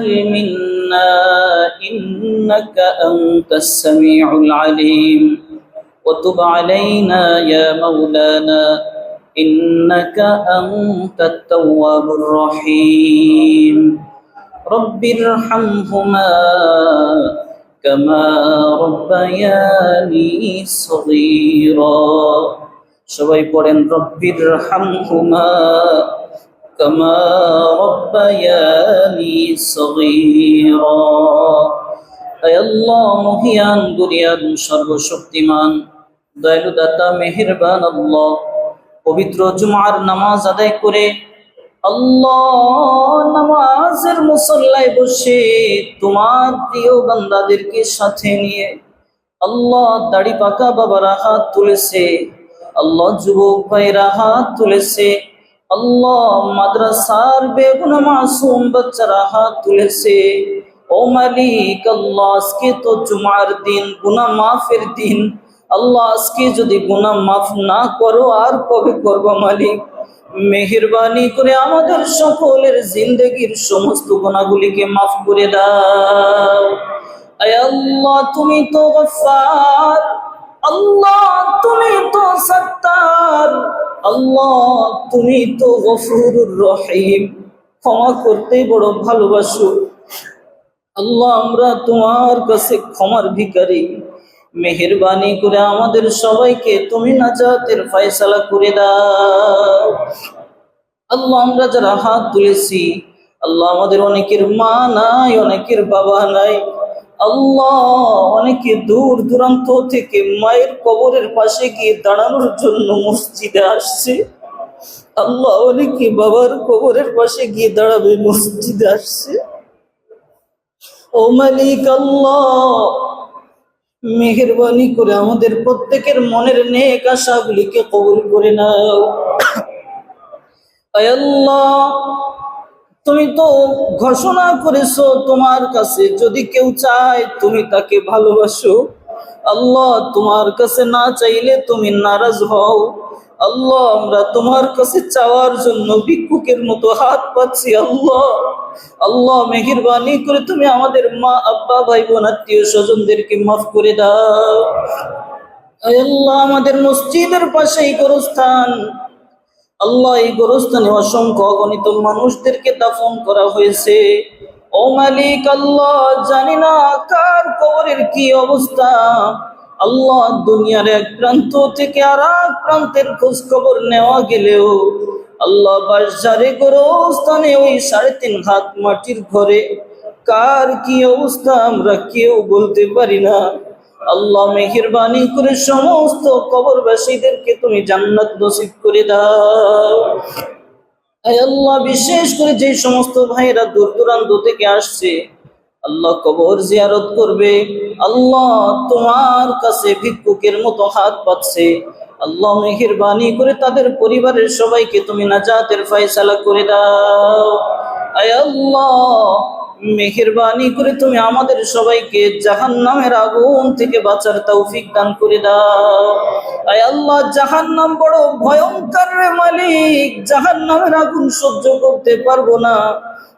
منا إنك أنت السميع العليم وتب علينا يا مولانا إنك أنت التواب الرحيم رب ارحمهما كما ربياني صغيرا شوي قرن رب ارحمهما হামহুমা কামা রব্বায়ানি সগীরা আয় আল্লাহ, মহিয়ান, দুনিয়ার সর্বশক্তিমান দয়ালু দাতা মেহেরবান আল্লাহ, পবিত্র জুমার নামাজ আদায় করে আল্লাহ নামাজের মুসল্লায় বসে তোমার প্রিয় বান্দাদেরকে সাথে নিয়ে আল্লাহ দাড়ি পাকা বাবারা হাত তুলেছে, আল্লাহ যুবক ভাইরা হাত তুলেছে আল্লাহ মাদ্রাসার বেগুনা মাসুম বাচ্চারা হাত তুলেছে। ও মালিক, আল্লাহ আজকে তো জুমার দিন, গুনা মাফের দিন। আল্লাহ আজকে যদি গুনা মাফ না করো, আর কবে করব মালিক? মেহেরবানি করে আমাদের সকলের জিন্দগির সমস্ত গুণাগুলিকে মাফ করে দাও। আল্লাহ, তুমি তো আল্লাহ, তুমি তো সত্তার। আল্লাহ, তুমি তো গফুরুর রহিম। ক্ষমা করতে বড় ভালোবাসো। আল্লাহ, আমরা তোমার কাছে ক্ষমার ভিখারি। মেহেরবানি করে আমাদের সবাইকে তুমি নাজাতের ফয়সালা করে দাও। আল্লাহ, আমরা যারা হাত তুলেছি, আল্লাহ আমাদের অনেকের মা নাই, অনেকের বাবা নাই। আল্লাহ, অনেকে দূর দূরান্ত থেকে মায়ের কবরের পাশে গিয়ে দাঁড়ানোর জন্য মসজিদে আসছে। আল্লাহ, অনেকে বাবার কবরের পাশে গিয়ে দাঁড়াবে, মসজিদে আসছে। ও মালিক আল্লাহ, মেহরবানি করে আমাদের প্রত্যেকের মনের নেক আশাগুলিকে কবুল করে নাও। আল্লাহ তুমি তো ঘোষণা করেছ তোমার কাছে, যদি কেউ চায় তুমি তাকে ভালোবাসো। আল্লাহ তোমার কাছে না চাইলে তুমি নারাজ হও। আল্লাহ, আমরা তোমার কাছে চাওয়ার জন্য ভিক্ষুকের মতো হাত পাচ্ছি, আল্লাহ। আল্লাহ, মেহেরবানি করে তুমি আমাদের মা, আব্বা ভাই বোন আত্মীয় স্বজনদেরকে মাফ করে দাও। আল্লাহ, আমাদের মসজিদের পাশেই গোরস্থান। আল্লাহ এই গোরস্থানে অসংখ্য অগণিত মানুষদেরকে দাফন করা হয়েছে। ও মালিক আল্লাহ, জানি না কার কবরের কি অবস্থা। আল্লাহ দুনিয়ার এক প্রান্ত থেকে আর এক প্রান্তের খোঁজ খবর নেওয়া গেলেও আল্লাহ বাসারে গোরস্থানে ওই সাড়ে তিন হাত মাটির ঘরে কার কি অবস্থা আমরা কেউ বলতে পারি না। আল্লাহ মেহেরবানি করে সমস্ত কবরবাসীদেরকে তুমি জান্নাত নসিব করে দাও। আল্লাহ, বিশেষ করে যে সমস্ত ভাইরা দূর দূরান্ত থেকে আসছে, আল্লাহ কবর জিয়ারত করবে। আল্লাহ তোমার কাছে ভিক্ষুকের মতো হাত পাচ্ছে আল্লাহ মেহেরবানি করে তাদের পরিবারের সবাইকে তুমি নাজাতের ফয়সালা করে দাও। আয় আল্লাহ মেহেরবানি করে তুমি আমাদের সবাইকে জাহান নামের আগুন থেকে বাঁচার তৌফিক দান করে দাও। আয় আল্লাহ জাহান নাম বড় ভয়ঙ্কর রে মালিক। জাহান নামের আগুন সহ্য করতে পারব না।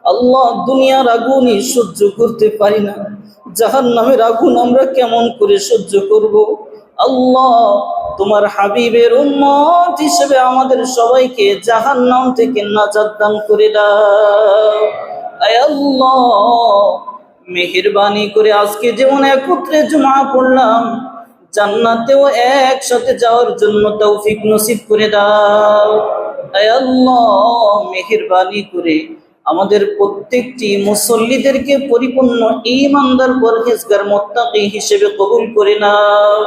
আল্লাহ, দুনিয়ার আগুনই সহ্য করতে পারি না। জাহান নামের আগুন আমরা কেমন করে সহ্য করব? আল্লাহ, তোমার হাবিবের উন্মত হিসেবে আমাদের সবাইকে জাহান নাম থেকে নাজাত দান করে দাও। মেহেরবানি করে আজকে যেমন একত্রে জমা পড়লাম। জান্নাতেও একসাথে যাওয়ার জন্য তৌফিক নসিব করে দাও। মেহেরবানি করে আমাদের প্রত্যেকটি মুসল্লিদেরকে পরিপূর্ণ ইমানদার পরহেজগার মোত্তাকি হিসেবে কবুল করে নাও।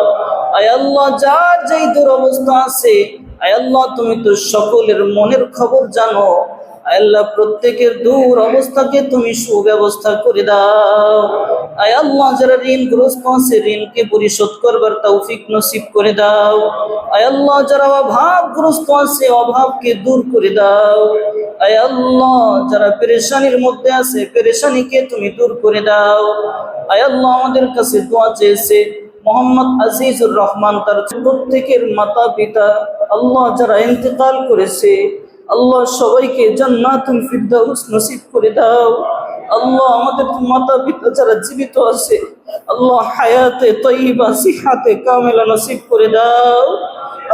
আয় আল্লাহ, যার যেই দুরবস্থা আছে, আয় আল্লাহ, তুমি তো সকলের মনের খবর জানো। আল্লাহ প্রত্যেকের দূর অবস্থাকে তুমি সুব্যবস্থা করে দাও। আয় আল্লাহ, যারা ঋণগ্রস্ত আছে ঋণকে পরিশোধ করবার তৌফিক নসিব করে দাও। আয় আল্লাহ, যারা অভাবগ্রস্ত আছে অভাবকে দূর করে দাও। আয় আল্লাহ, যারা পেরেশানির মধ্যে আছে, পেরেশানিকে তুমি দূর করে দাও। আয় আল্লাহ, আমাদের কাছে দোয়া চেয়েছে মোহাম্মদ আজিজুর রহমান, তার প্রত্যেকের মাতা পিতা আল্লাহ, যারা ইন্তেকাল করেছে আল্লাহ সবাইকে জান্নাতুল ফিরদাউস নসিব করে দাও। আল্লাহ আমাদের মাতা পিতা যারা জীবিত আছে, আল্লাহ হায়াতে তৈবা সিহাতে কামেলা নসিব করে দাও।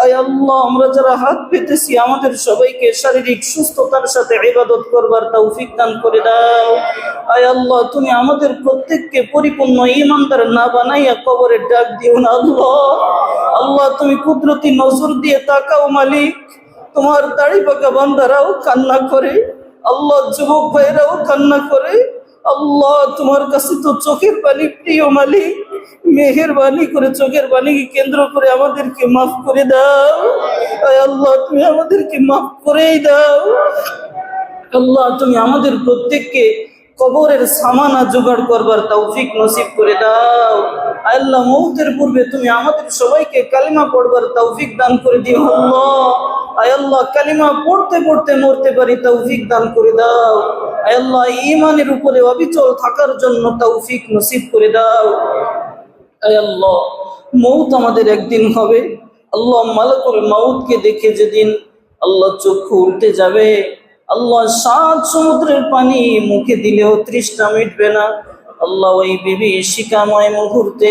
আয় আল্লাহ, আমরা যারা হাত পেতেছি, আমাদের সবাইকে শারীরিক সুস্থতার সাথে ইবাদত করবার তৌফিক দান করে দাও। আয় আল্লাহ, তুমি আমাদের প্রত্যেককে পরিপূর্ণ ইমানদার না বানাইয়া কবরের ডাক দিও না আল্লাহ। আল্লাহ, তুমি কুদরতি নজর দিয়ে তাকাও মালিক। তোমার দাড়ি পাকা বান্দারাও কান্না করে, আল্লাহ যুবক ভাইরাও কান্না করে, আল্লাহ তোমার কাছে তো চোখের পানি প্রিয় মালিক, মেহেরবানি করে চোখের পানিকে কেন্দ্র করে আমাদেরকে মাফ করে দাও। আল্লাহ, তুমি আমাদেরকে মাফ করেই দাও। আল্লাহ, তুমি আমাদের প্রত্যেককে কবরের সামানা জোগাড় করবার তৌফিক নসিব করে দাও। আল্লাহ, মৌতের পূর্বে তুমি আমাদের সবাইকে কালিমা পড়বার তৌফিক দান করে দিও। আল্লাহ আয় আল্লাহ, কালিমা পড়তে পড়তে মরতে পারি, তৌফিক দান করে দাও। আয় আল্লাহ ইমানের উপরে অবিচল থাকার জন্য তৌফিক নসিব করে দাও। আয় আল্লাহ, মৌত আমাদের একদিন হবে। আল্লাহ মালাকুল মাউতকে দেখে যেদিন আল্লাহ চক্ষু উল্টে যাবে। আল্লাহ সাত সমুদ্রের পানি মুখে দিলেও তৃষ্ণা মিটবে না। আল্লাহ ওই বিবি শিকাময় মুহূর্তে